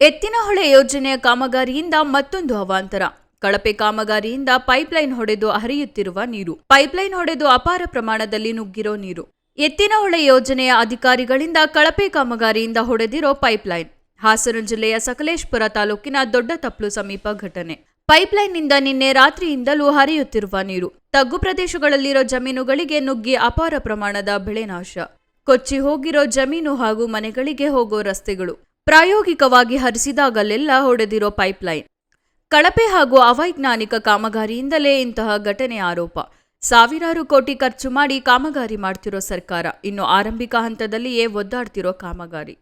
ಎತ್ತಿನಹೊಳೆ ಯೋಜನೆಯ ಕಾಮಗಾರಿಯಿಂದ ಮತ್ತೊಂದು ಅವಾಂತರ. ಕಳಪೆ ಕಾಮಗಾರಿಯಿಂದ ಪೈಪ್ಲೈನ್ ಹೊಡೆದು ಹರಿಯುತ್ತಿರುವ ನೀರು. ಪೈಪ್ಲೈನ್ ಹೊಡೆದು ಅಪಾರ ಪ್ರಮಾಣದಲ್ಲಿ ನುಗ್ಗಿರೋ ನೀರು. ಎತ್ತಿನಹೊಳೆ ಯೋಜನೆಯ ಅಧಿಕಾರಿಗಳಿಂದ ಕಳಪೆ ಕಾಮಗಾರಿಯಿಂದ ಹೊಡೆದಿರೋ ಪೈಪ್ಲೈನ್. ಹಾಸನ ಜಿಲ್ಲೆಯ ಸಕಲೇಶ್ಪುರ ತಾಲೂಕಿನ ದೊಡ್ಡ ತಪ್ಪಲು ಸಮೀಪ ಘಟನೆ. ಪೈಪ್ಲೈನ್ನಿಂದ ನಿನ್ನೆ ರಾತ್ರಿಯಿಂದಲೂ ಹರಿಯುತ್ತಿರುವ ನೀರು. ತಗ್ಗು ಪ್ರದೇಶಗಳಲ್ಲಿರೋ ಜಮೀನುಗಳಿಗೆ ನುಗ್ಗಿ ಅಪಾರ ಪ್ರಮಾಣದ ಬೆಳೆ ನಾಶ. ಕೊಚ್ಚಿ ಹೋಗಿರೋ ಜಮೀನು ಹಾಗೂ ಮನೆಗಳಿಗೆ ಹೋಗೋ ರಸ್ತೆಗಳು. ಪ್ರಾಯೋಗಿಕವಾಗಿ ಹರಿಸಿದಾಗಲೆಲ್ಲ ಹೊಡೆದಿರೋ ಪೈಪ್ಲೈನ್. ಕಳಪೆ ಹಾಗೂ ಅವೈಜ್ಞಾನಿಕ ಕಾಮಗಾರಿಯಿಂದಲೇ ಇಂತಹ ಘಟನೆ ಆರೋಪ. ಸಾವಿರಾರು ಕೋಟಿ ಖರ್ಚು ಮಾಡಿ ಕಾಮಗಾರಿ ಮಾಡ್ತಿರೋ ಸರ್ಕಾರ, ಇನ್ನು ಆರಂಭಿಕ ಹಂತದಲ್ಲಿಯೇ ಒದ್ದಾಡ್ತಿರೋ ಕಾಮಗಾರಿ.